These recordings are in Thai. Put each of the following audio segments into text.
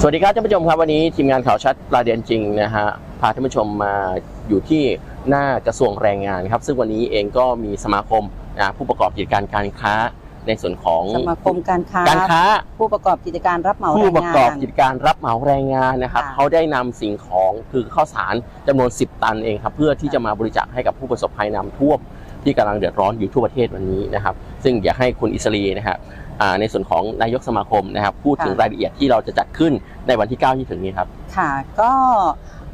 สวัสดีครับท่านผู้ชมครับวันนี้ทีมงานข่าวชัดประเด็นจริงนะฮะพาท่านผู้ชมมาอยู่ที่หน้ากระทรวงแรงงานครับ ซึ่งวันนี้เองก็มีสมาคมนะผู้ประกอบกิจการการค้าในส่วนของสมาคมการค้าการค้า ผู้ประกอบกิจการรับเหมาผู้แรงประงากอบนกิจการรับเหมาแรงงานนะครับค่ะเขาได้นำสิ่งของคือข้าวสารจำนวน 10 ตันเองครับเพื่อที่จะมาบริจาคให้กับผู้ประสบภัยน้ำท่วมที่กำลังเดือดร้อนอยู่ทั่วประเทศวันนี้นะครับ ซึ่งอยากให้คุณอิสรีนะครับอ่า ในส่วนของนายกสมาคมนะครับ พูดถึงรายละเอียดที่เราจะจัดขึ้นในวันที่ 9 ที่ถึงนี้ครับ ค่ะก็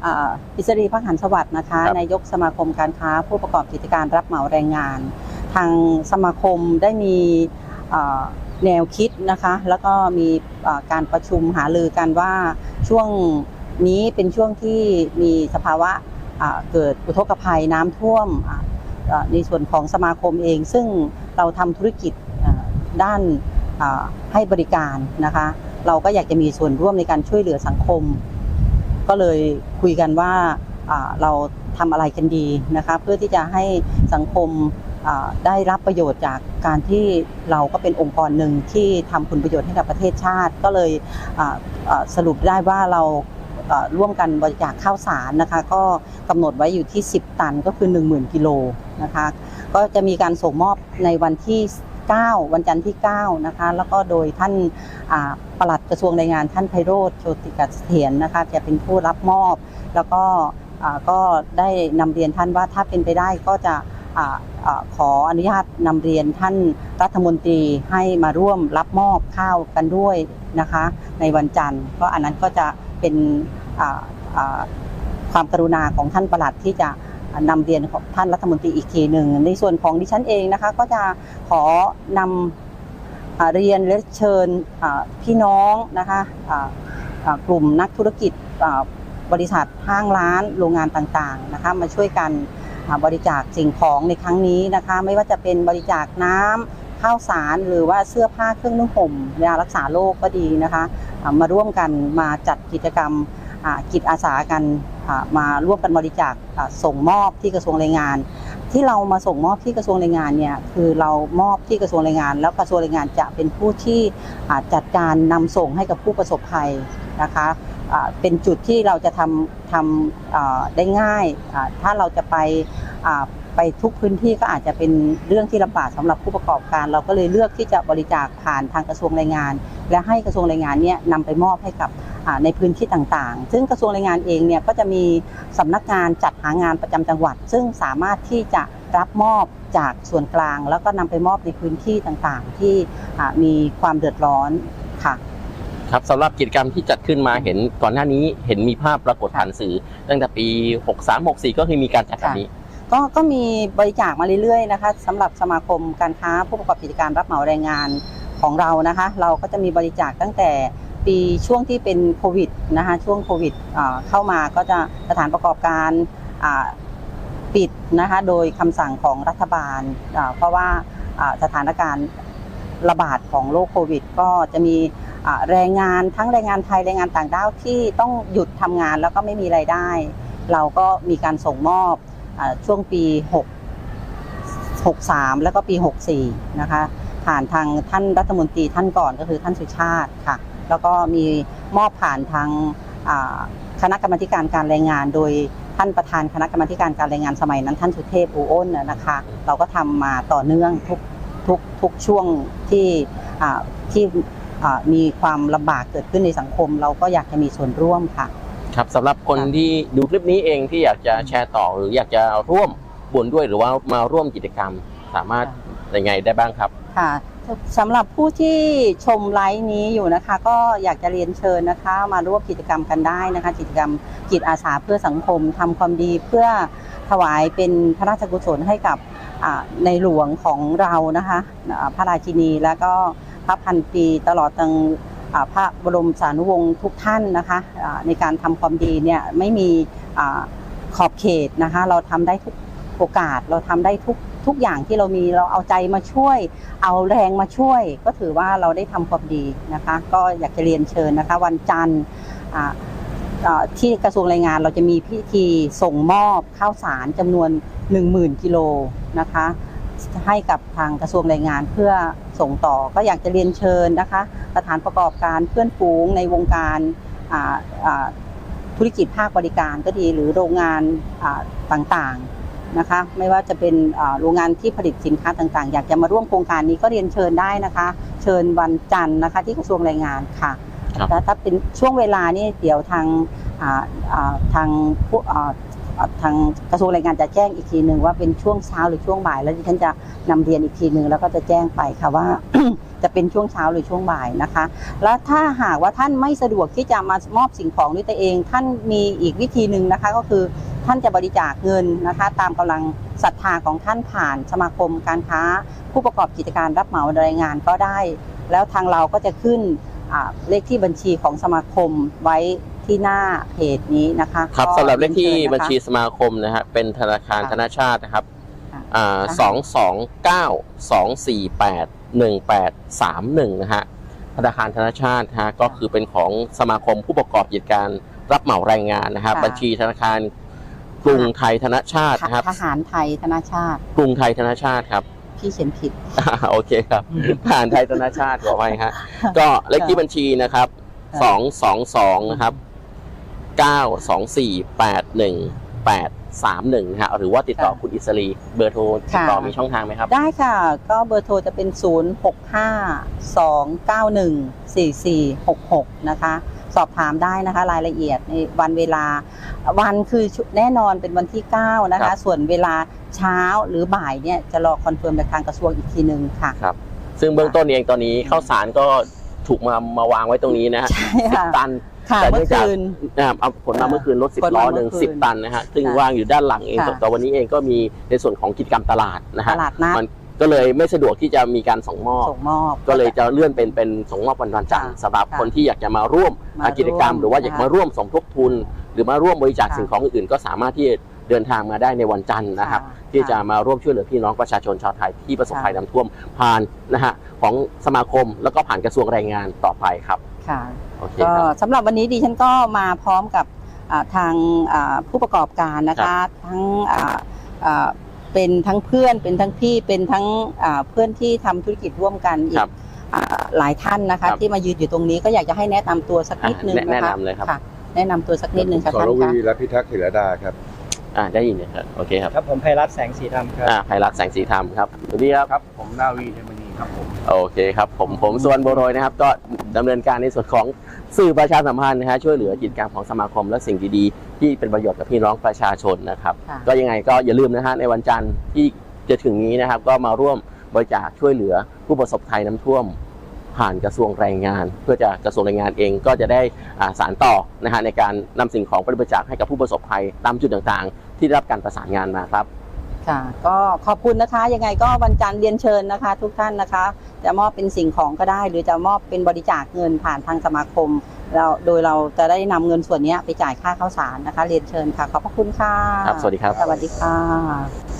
อ่าอิสรีพักหันสวัสดิ์นะคะครับนายกสมาคมการค้า ผู้ประกอบกิจการรับเหมาแรงงาน ทางสมาคมได้มีอ่าแนวคิดนะคะ แล้วก็มีอ่าการประชุมหารือกันว่าช่วงนี้เป็นช่วงที่มีสภาวะอ่าเกิดอุทกภัยน้ำท่วมอ่าอ่าในส่วนของสมาคมเอง ซึ่งเราทำธุรกิจอ่าด้านอ่า ให้บริการนะคะ เราก็อยากจะมีส่วนร่วมในการช่วยเหลือสังคม ก็เลยคุยกันว่าเราทำอะไรกันดีนะคะเพื่อที่จะให้สังคมได้รับประโยชน์จากการที่เราก็เป็นองค์กรหนึ่งที่ทำผลประโยชน์ให้กับประเทศชาติ ก็เลยสรุปได้ว่าเราร่วมกันบริจาคข้าวสารนะคะ ก็กำหนดไว้อยู่ที่ 10 ตันก็คือ 10,000 กิโลนะคะ ก็จะมีการส่งมอบในวันที่ 9 วันจันทร์ที่ 9 นะคะ แล้วก็โดยท่านปลัดกระทรวงแรงงานท่านไพโรธโชติกัสเถียรนะคะ จะเป็นผู้รับมอบ แล้วก็ก็ได้นำเรียนท่านว่าถ้าเป็นไปได้ก็จะออขออนุญาตนำเรียนท่านรัฐมนตรีให้มาร่วมรับมอบข้าวกันด้วยนะคะ ในวันจันทร์ก็อันนั้นก็จะเป็นความกรุณาของท่านประหลัดที่จะ นำเรียนของท่านรัฐมนตรีอีกทีหนึ่ง ในส่วนของดิฉันเองนะคะก็จะขอนำอ่าเรียนและเชิญพี่น้องนะคะกลุ่มนักธุรกิจบริษัทห้างร้านโรงงานต่างๆนะคะมาช่วยกันบริจาคสิ่งของในครั้งนี้นะคะไม่ว่าจะเป็นบริจาคน้ำข้าวสารหรือว่าเสื้อผ้าเครื่องนุ่งห่มยารักษาโรคก็ดีนะคะมาร่วมกันมาจัดกิจกรรมจิตอาสากัน มาร่วมกันบริจาคส่งมอบที่กระทรวงแรงงาน ที่เรามาส่งมอบที่กระทรวงแรงงานเนี่ยคือเรามอบที่กระทรวงแรงงาน แล้วกระทรวงแรงงานจะเป็นผู้ที่จัดการนำส่งให้กับผู้ประสบภัยนะคะเป็นจุดที่เราจะทำทำได้ง่าย ถ้าเราจะไปไปทุกพื้นที่ก็อาจจะเป็นเรื่องที่ลำบากสำหรับผู้ประกอบการ เราก็เลยเลือกที่จะบริจาคผ่านทางกระทรวงแรงงาน และให้กระทรวงแรงงานเนี่ยนำไปมอบให้กับ ในพื้นที่ต่างๆ ซึ่งกระทรวงแรงงานเองเนี่ยก็จะมีสำนักงานจัดหางานประจำจังหวัด ซึ่งสามารถที่จะรับมอบจากส่วนกลาง แล้วก็นำไปมอบในพื้นที่ต่างๆ ที่อ่ามีความเดือดร้อนค่ะครับสำหรับกิจกรรมที่จัดขึ้นมาเห็นก่อนหน้านี้เห็นมีภาพปรากฏผ่านสื่อ ตั้งแต่ปี 63 64 ก็คือมีการจัดแบบนี้ก็ก็มีบริจาคมาเรื่อยๆนะคะสำหรับสมาคมการค้าผู้ประกอบกิจการรับเหมาแรงงานของเรานะคะ เราก็จะมีบริจาคตั้งแต่ ปีช่วงที่เป็นโควิดนะคะช่วงโควิดเข้ามาก็จะสถานประกอบการปิดนะคะโดยคำสั่งของรัฐบาล เพราะว่าสถานการณ์ระบาดของโรคโควิด ก็จะมีแรงงานทั้งแรงงานไทยแรงงานต่างด้าวที่ต้องหยุดทำงานแล้วก็ไม่มีไรายได้ เราก็มีการส่งมอบอช่วงปี 6 63 แล้วก็ปี 64 นะคะผ่านทางท่านรัฐมนตรีท่านก่อนก็คือท่านสุชาติค่ะ แล้วก็มีมอบผ่านทางอ่าคณะกรรมาธิการการแรงงาน โดยท่านประธานคณะกรรมาธิการการแรงงานสมัยนั้นท่านสุเทพอูอ้นนะนะคะ เราก็ทำมาต่อเนื่องทุกทุกทุกช่วงที่อ่าที่อ่ามีความลำบากเกิดขึ้นในสังคม เราก็อยากจะมีส่วนร่วมค่ะ ครับสำหรับคนที่ดูคลิปนี้เองที่อยากจะแชร์ต่อหรืออยากจะร่วมบุญด้วยหรือว่ามาร่วมกิจกรรมสามารถยังไงได้บ้างครับค่ะ สำหรับผู้ที่ชมไลฟ์นี้อยู่นะคะ ก็อยากจะเรียนเชิญนะคะ มาร่วมกิจกรรมกันได้นะคะ กิจกรรมจิตอาสาเพื่อสังคมทำความดีเพื่อถวายเป็นพระราชกุศลให้กับในหลวงของเรานะคะพระราชินีแล้วก็พระพันปีตลอดตังพระบรมสานุวงศ์ทุกท่านนะคะในการทำความดีเนี่ยไม่มีขอบเขตนะคะ เราทำได้ทุกโอกาสเราทำได้ทุก ทุกอย่างที่เรามีเราเอาใจมาช่วย เอาแรงมาช่วย ก็ถือว่าเราได้ทำความดีนะคะ ก็อยากจะเรียนเชิญนะคะ วันจันทร์อ่าอ่าที่กระทรวงแรงงานเราจะมีพิธีส่งมอบข้าวสารจำนวน 10,000กิโลนะคะ ให้กับทางกระทรวงแรงงานเพื่อส่งต่อก็อยากจะเรียนเชิญนะคะ สถานประกอบการเพื่อนฝูงในวงการอ่าอ่าธุรกิจภาคบริการก็ดีหรือโรงงานอ่าต่างๆ นะคะ ไม่ว่าจะเป็นอ่าโรงงานที่ผลิตสินค้าต่างๆ อยากจะมาร่วมโครงการนี้ก็เรียนเชิญได้นะคะ เชิญวันจันทร์นะคะที่กระทรวงแรงงานค่ะครับแล้วถ้าเป็นช่วงเวลานี่เดี๋ยวทางอ่าอ่าทางผู้อ่าอ่าทางกระทรวงแรงงานจะแจ้งอีกทีหนึ่งว่าเป็นช่วงเช้าหรือช่วงบ่าย แล้วดิฉันจะนำเรียนอีกทีหนึ่งแล้วก็จะแจ้งไปค่ะว่า จะเป็นช่วงเช้าหรือช่วงบ่ายนะคะ แล้วถ้าหากว่าท่านไม่สะดวกที่จะมามอบสิ่งของด้วยตัวเอง ท่านมีอีกวิธีหนึ่งนะคะก็คือท่านจะบริจาคเงินนะคะ ตามกำลังศรัทธาของท่านผ่านสมาคมการค้า ผู้ประกอบกิจการรับเหมารายงานก็ได้ แล้วทางเราก็จะขึ้นอ่าเลขที่บัญชีของสมาคมไว้ที่หน้าเพจนี้นะคะครับก็สำหรับเลขที่รียนชิญนะคะบัญชีสมาคมนะฮะเป็นธนาคารค่ะธนาชาตินะครับค่ะอ่าสองสองเก้าสองสี่แปด หนึ่งแปดสามหนึ่งนะฮะธนาคารธนาชาติฮะก็คือเป็นของสมาคมผู้ประกอบกิจการรับเหมาแรงงานนะครับค่ะ บัญชีธนาคารกรุงไทยธนาชาตินะครับ ทหารไทยธนาชาติ กรุงไทยธนาชาติครับ พี่เขียนผิดโอเคครับทหารไทยธนาชาติขอไปฮะ ก็เลขที่บัญชีนะครับค่ะสองสองสองนะครับ เก้าสองสี่แปดหนึ่ง แปดสามหนึ่งนะฮะหรือว่าติดต่อคุณอิสรีเบอร์โทรติดต่อมีช่องทางไหมครับ ได้ค่ะ ก็เบอร์โทรจะเป็น 0 6 5 2 9 1 4 4 6 6 นะคะ สอบถามได้นะคะ รายละเอียดในวันเวลา วันคือแน่นอนเป็นวันที่ 9 นะครัคะบส่วนเวลาเช้าหรือบ่ายเนี่ยจะรอคอนเฟิร์มจากทางกระทรวงอีกทีหนึ่งค่ะซึ่งเบื้องต้นเองตอนนี้ข้าวสารก็ถูกมามาวางไว้ตรงนี้นะฮะใช่สิบค่ะตัน ค่ะแต่เนื่เมื่อองจากคืนนะครับเอาผลมาเมื่อคืนรถสิบขนมาล้อหนึ่งเมื่อคืนสิบตันนะฮะซึ่งค่ะว่างอยู่ด้านหลังเองค่ะ แต่วันนี้เองก็มีในส่วนของกิจกรรมตลาดนะตฮะลาดนัดมันก็เลยไม่สะดวกที่จะมีการส่งมอบ ส่งมอบ ก็เลยจะเลื่อนเป็นเป็นส่งมอบวันวันจันทร์ค่ะสำหรับค่ะคนที่อยากจะมาร่วมมากิจกรรม ร่วมหรือว่าอยากนะคะมาร่วมสมทบทุน หรือมาร่วมบริจาคค่ะ สิ่งของอื่นๆ ก็สามารถที่จะเดินทางมาได้ในวันจันทร์นะครับค่ะที่จะมาร่วมช่วยเหลือพี่น้องประชาชนชาวไทยที่ประสบภัยน้ำท่วมผ่านนะฮะของสมาคมแล้วก็ผ่านกระทรวงแรงงานต่อไปครับ ค่ะ โอเคก็ครับ สำหรับวันนี้ดิฉันก็มาพร้อมกับอ่าทางอ่าผู้ประกอบการนะครัคะบทั้งอ่าอ่าเป็นทั้งเพื่อนเป็นทั้งพี่เป็นทั้งอ่าเพื่อนที่ทำธุรกิจร่วมกันอีครักบอ่าหลายท่านนะครัคะ บที่มายืนอยู่ตรงนี้ก็อยากจะให้แนะนำตัวสักนิดนึงอ่านะคะแนะนำเลยครับค่ะแนะนำตัวสักนิดนึงค่ะสท่านรวีคะ และพิทักษ์ศิรดาครับ อ่าได้ยินนะครับโอเคครับครับผมไพรัตน์แสงสีธรรมครับ อ่าไพรัตน์แสงสีธรรมครับสวัสดีครับ ครับ ผมนาวีเทมณี ครับผมโอเคครับผมผมสุวรรณโบโรยนะครับ ก็ดำเนินการในส่วนของสื่อประชาสัมพันธ์นะฮะช่วยเหลือกิจกรรมของสมาคมและสิ่งดีๆ ที่เป็นประโยชน์กับพี่น้องประชาชนนะครับค่ะก็ยังไงก็อย่าลืมนะฮะในวันจันทร์ที่จะถึงนี้นะครับ ก็มาร่วมบริจาคช่วยเหลือผู้ประสบภัยน้ำท่วม ผ่านกระทรวงแรงงาน เพื่อจะกระทรวงแรงงานเองก็จะได้อ่าสารต่อนะฮะในการนำสิ่งของไปบริจาคให้กับผู้ประสบภัยตามจุดต่างๆ ที่ได้รับการประสานงานมาครับ ค่ะ ก็ขอบคุณนะคะ ยังไงก็วันจันทร์เรียนเชิญนะคะ ทุกท่านนะคะ จะมอบเป็นสิ่งของก็ได้ หรือจะมอบเป็นบริจาคเงินผ่านทางสมาคม เราโดยเราจะได้นำเงินส่วนนี้ไปจ่ายค่าข้าวสารนะคะ เรียนเชิญค่ะ ขอบพระคุณค่ะครับสวัสดีครับ สวัสดีค่ะ